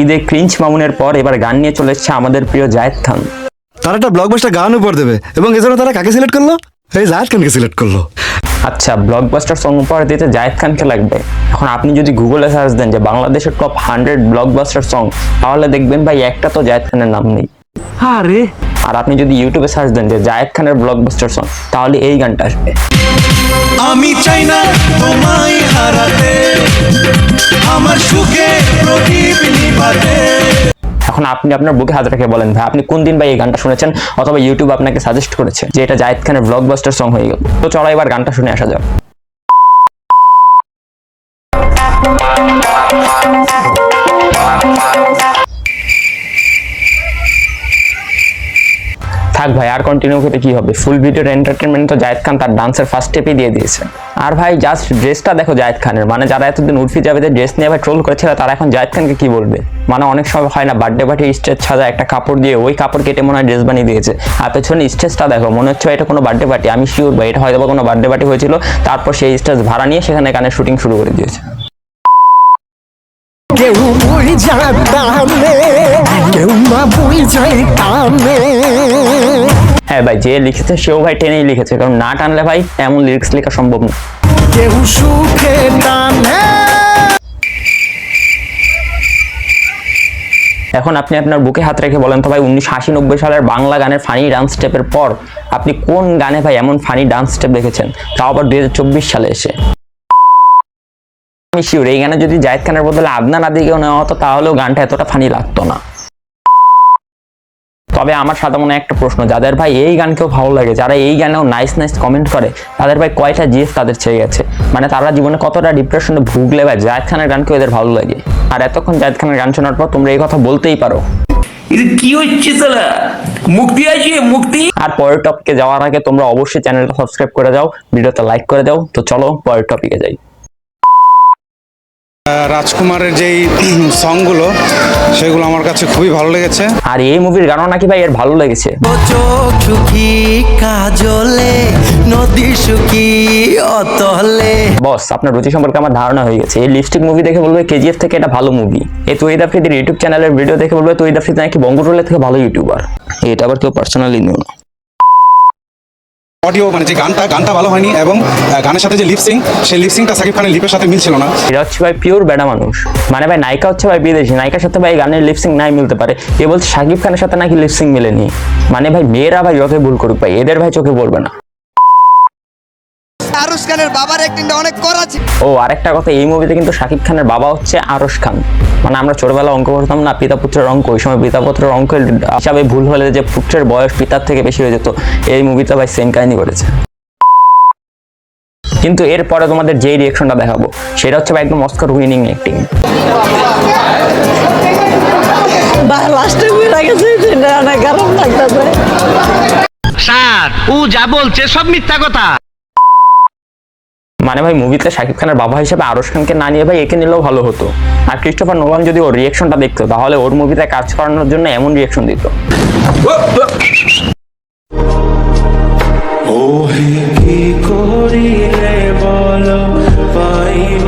ঈদে ক্রিঞ্চ মামুনের পর এবার গান নিয়ে চলে এসেছে আমাদের প্রিয় জায়েদ খান। তারা একটা ব্লকবাস্টার গান উপর দেবে এবং এজন্য তারা কাকে সিলেক্ট করল? এই জাহেদ খানকে সিলেক্ট করল। আচ্ছা ব্লকবাস্টার সং উপহার দিতে জায়েদ খানকে লাগবে? এখন আপনি যদি গুগলে সার্চ দেন যে বাংলাদেশের টপ হান্ড্রেড ব্লকবাস্টার সং তাহলে দেখবেন ভাই একটা তো জায়েদ খানের নাম নেই। আরে। আর আপনি যদি ইউটিউবে সার্চ দেন যে জায়েদ খানের ব্লকবাস্টার সং তাহলে এই গানটা আসবে। আমি চাই না তোমায় হারাতে। আমার সুখে প্রদীপ নিবাতে। এখন আপনি আপনার বুকে হাত রেখে বলেন, ভাই, আপনি কোন দিন ভাই এই গানটা শুনেছেন? অথবা ইউটিউব আপনাকে সাজেস্ট করেছে যে এটা জায়েদ খানের ব্লকবাস্টার সং হয়ে গেল। তো চলো এবার গানটা শুনে আসা যাক। থাক ভাই, আর কন্টিনিউ করতে কি হবে? ফুল ভিডিওর এন্টারটেনমেন্ট তো জায়েদ খান তার ডান্সের ফার্স্ট স্টেপই দিয়ে দিয়েছে। আর ভাই জাস্ট ড্রেসটা দেখো জায়েদ খানের। মানে যারা এতদিন উর্ফি জাভেদের ড্রেস নিয়ে ভাই ট্রোল করেছিল, তারা এখন জায়েদ খানকে কি বলবে? মানে অনেক সময় হয় না বার্থডে পার্টি স্টেজ ছাড়া একটা কাপড় দিয়ে ওই কাপড় কেটে মনে হয় ড্রেস বানিয়ে দিয়েছে। আর পেছনে স্টেজটা দেখো, মনে হচ্ছে এটা কোনো বার্থডে পার্টি আমি শিওর ভাই, এটা হয়তো কোনো বার্থডে পার্টি হয়েছিল, তারপর সেই স্টেজ ভাড়া নিয়ে সেখানে গানের শুটিং শুরু করে দিয়েছে। কেউ বই যায় টানে কেউ না বই যায় টানে হ্যাঁ ভাই যে লিখেছে সেও ভাই টেনেই লিখেছে কারণ না টানলে ভাই এমন লিরিক্স লেখা সম্ভব না। কেউ সুখে টানে। এখন আপনি আপনার বুকে হাত রেখে বলেন তো ভাই উনিশশো আশি নব্বই সালের বাংলা গানের ফানি ডান্স স্টেপের পর আপনি কোন গানে ভাই এমন ফানি ডান্স স্টেপ দেখেছেন? তাও আবার দুই হাজার চব্বিশ সালে এসে। আমি শিওর এই গানে যদি জায়েদ খানের বদলে আদনান আদিকেও নেওয়া হতো তাহলেও গানটা এতটা ফানি লাগতো না। তবে আমার সাথে মনে একটা প্রশ্ন যাদের ভাই এই গানকেও ভালো লাগে যারা এই গানেও নাইস নাইস কমেন্ট করে তাদের ভাই কয়টা জিএস তাদের ছেড়ে গেছে? মানে তারা জীবনে কতটা ডিপ্রেশনে ভুগলে ভাই জায়েদ খানের গানকেও এদের ভালো লাগে। আর এতক্ষণ জায়েদ খানের গান শোনার পর তোমরা এই কথা বলতেই পারো। কি হচ্ছে সালা? মুক্তি আছে মুক্তি। আর পরের টপিকে যাওয়ার আগে তোমরা অবশ্যই চ্যানেলটা সাবস্ক্রাইব করে দাও ভিডিওতে লাইক করে দাও। তো চলো পরের টপিকে যাই। রাজকুমারের যেই সংগুলো সেগুলো আমার কাছে খুবই ভালো লেগেছে। আর এই মুভির গানও নাকি ভাই এর ভালো লেগেছে। কাজলে নদী সুখী অতলে। বস আপনার রুচি সম্পর্কে আমার ধারণা হয়ে গেছে। এই লিপস্টিক মুভি দেখে বলবে কেজিএফ থেকে এটা ভালো মুভি এই তৈদ আফ্রিদির ইউটিউব চ্যানেলের ভিডিও দেখে বলবে তৈদ আফ্রিদি নাকি বঙ্গরোলের থেকে ভালো ইউটিউবার এটা আবার কেউ পার্সোনালি নিও না। অডিও মানে যে গানটা গানটা ভালো হয়নি এবং গানের সাথে যে লিপসিং সেই লিপসিংটা সাকিব খানের লিপের সাথে মিলছিল না। এটা হচ্ছে ভাই পিওর বেড়া মানুষ। মানে ভাই নায়িকা হচ্ছে ভাই বিদেশি। নায়িকার সাথে ভাই গানের লিপসিং নাই মিলতে পারে। এ বলছে সাকিব খানের সাথে নাকি লিপসিং মেলেনি। মানে ভাই মেয়েরা ভাই যতই ভুল করুক ভাই, এদের ভাই চোখে পড়বে না। আরুশ খানের বাবার অ্যাক্টিংটা অনেক করা ছিল। ও আরেকটা কথা এই মুভিতে কিন্তু শাকিব খানের বাবা হচ্ছে আরশ খান। মানে আমরা ছোটবেলা অঙ্ক করতাম না পিতা পুত্রের অঙ্ক ওই সময় পিতা পুত্রের অঙ্কের হিসাবে ভুল হলে যে পুত্রের বয়স পিতার থেকে বেশি হয়ে যেত এই মুভিতে ভাই সেম কাহিনী করেছে। কিন্তু এরপরে তোমাদের যেই রিয়েকশনটা দেখাবো সেটা হচ্ছে ভাই একদম অস্কার উইনিং অ্যাক্টিং স্যার ও যা বলছে সব মিথ্যা কথা। মানে ভাই মুভিতে শাকিব খানের বাবা হিসেবে আরস খানকে না নিয়ে ভাই একে নিলেও ভালো হতো। আর ক্রিস্টোফার নোলান যদি ওর রিয়েকশনটা দেখতো, তাহলে ওর মুভিতে কাজ করানোর জন্য এমন রিয়েকশন দিত। পাইব